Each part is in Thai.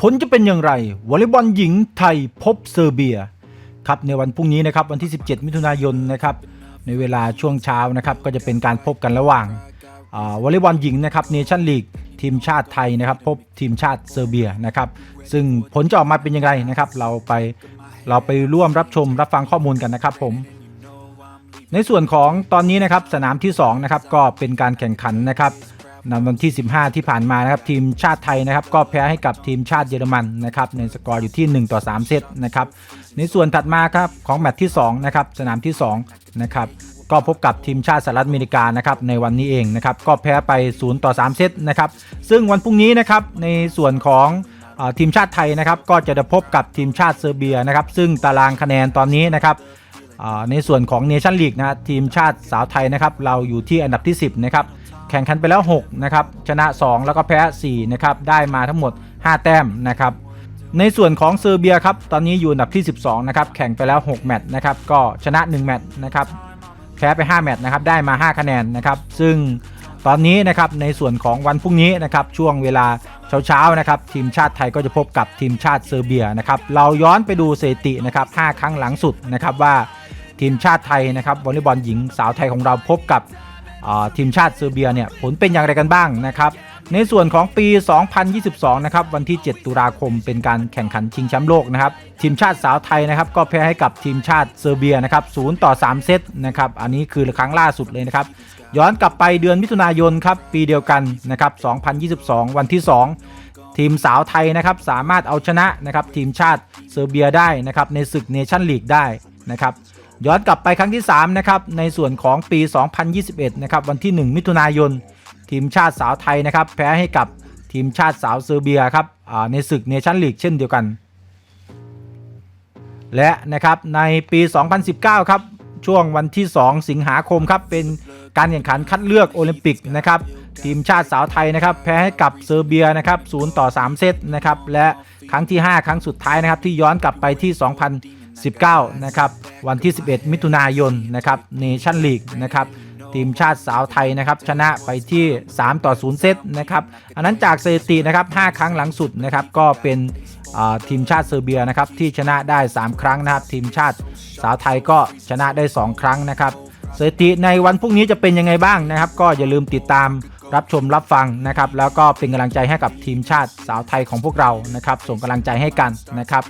ผลจะเป็นอย่างไรวอลเลย์บอลหญิงไทยพบเซอร์เบียครับในวันพรุ่งนี้นะครับวันที่ 17 มิถุนายนนะครับในเวลาช่วงเช้านะครับก็จะเป็นการพบกันระหว่างวอลเลย์บอลหญิงนะครับเนชั่นลีกทีมชาติไทยนะครับพบทีมชาติเซอร์เบียนะครับซึ่งผลจะออกมาเป็นยังไงนะครับเราไปเราไปร่วมรับชมรับฟังข้อมูลกันนะครับผมในส่วนของตอนนี้นะครับสนามที่2นะครับก็เป็นการแข่งขันนะครับ ในวันที่ 15 ที่ผ่านมานะครับทีมชาติไทยนะครับก็แพ้ให้กับทีมชาติเยอรมันนะครับในสกอร์อยู่ที่ 1 ต่อ 3 เซตนะครับในส่วนถัดมาครับของแมตช์ที่2นะครับสนามที่2นะครับก็พบกับทีมชาติสหรัฐอเมริกานะครับในวันนี้เองนะครับก็แพ้ไป 0 ต่อ 3 เซตนะครับซึ่งวันพรุ่งนี้นะครับในส่วนของอทีมชาติไทยนะครับก็จะได้พบกับทีมชาติเซอร์เบียนะครับซึ่งตารางคะแนนตอนนี้นะครับในส่วนของเนชั่นลีกนะทีมชาติสาวไทยนะครับเราอยู่ที่อันดับที่ 10นะครับ แข่งขันไปแล้ว6นะครับชนะ 2 แล้วก็แพ้4นะครับได้มาทั้งหมด 5 แต้มนะครับในส่วนของเซอร์เบียครับตอนนี้อยู่อันดับที่ 12นะครับแข่งไปแล้ว 6 แมตช์นะครับก็ชนะ 1 แมตช์นะครับแพ้ไป 5 แมตช์นะครับได้มา 5 คะแนนนะครับซึ่งตอนนี้นะครับในส่วนของวันพรุ่งนี้นะครับช่วงเวลาเช้าๆนะครับทีมชาติไทยก็จะพบกับทีมชาติเซอร์เบียนะครับเราย้อนไปดูสถิตินะครับ5ครั้งหลังสุดนะครับว่าทีมชาติไทยนะครับวอลเลย์บอลหญิงสาวไทยของเราพบกับ ทีมชาติเซอร์เบียเนี่ยผลเป็นอย่างไรกันบ้างนะครับในส่วนของปี 2022 นะครับวันที่ 7 ตุลาคมเป็นการแข่งขันชิงแชมป์โลกนะครับทีมชาติสาวไทยนะครับก็แพ้ให้กับทีมชาติเซอร์เบียนะครับ0ต่อ 3 เซตนะครับอันนี้คือครั้งล่าสุดเลยนะครับย้อนกลับไปเดือนมิถุนายนครับปีเดียวกันนะครับ 2022 วันที่ 2 ทีมสาวไทยนะครับสามารถเอาชนะนะครับทีมชาติเซอร์เบียได้นะครับในศึกเนชั่นลีกได้นะครับ ย้อนกลับไปครั้งที่ 3 นะครับ ในส่วนของปี 2021 นะครับ วันที่ 1 มิถุนายน ทีมชาติสาวไทยนะครับ แพ้ให้กับทีมชาติสาวเซอร์เบียครับในศึกเนชั่นลีกเช่นเดียวกัน และนะครับในปี 2019 ครับ ช่วงวันที่ 2 สิงหาคมครับ เป็นการแข่งขันคัดเลือกโอลิมปิกนะครับ ทีมชาติสาวไทยนะครับ แพ้ให้กับเซอร์เบียนะครับ0ต่อ 3 เซตนะครับ และครั้งที่ 5 ครั้งสุดท้ายนะครับที่ย้อนกลับไปที่ 2000 19 นะครับ วันที่ 11 มิถุนายนนะครับเนชั่นลีกนะครับทีมชาติสาวไทยนะครับชนะไปที่ 3 ต่อ 0 เซตนะครับอันนั้นจากสถิตินะครับ5ครั้งหลังสุดนะครับก็เป็นทีมชาติเซอร์เบียนะครับที่ชนะได้ 3 ครั้งนะครับทีมชาติสาวไทยก็ชนะได้ 2 ครั้งนะครับสถิติในวันพรุ่งนี้จะเป็นยังไงบ้างนะครับ ก็อย่าลืมติดตามรับชมรับฟังนะครับ แล้วก็เป็นกำลังใจให้กับทีมชาติสาวไทยของพวกเรานะครับ ส่งกำลังใจให้กันนะครับ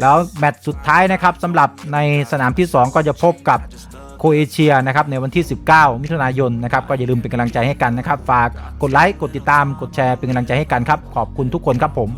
แล้วแมตช์สุดท้ายนะครับสำหรับในสนามที่ 2 ก็จะพบกับโคเอเชียนะครับในวันที่ 19 มิถุนายนนะครับก็อย่าลืมเป็นกำลังใจให้กันนะครับ ฝากกดไลค์กดติดตามกดแชร์เป็นกำลังใจให้กันครับ ขอบคุณทุกคนครับผม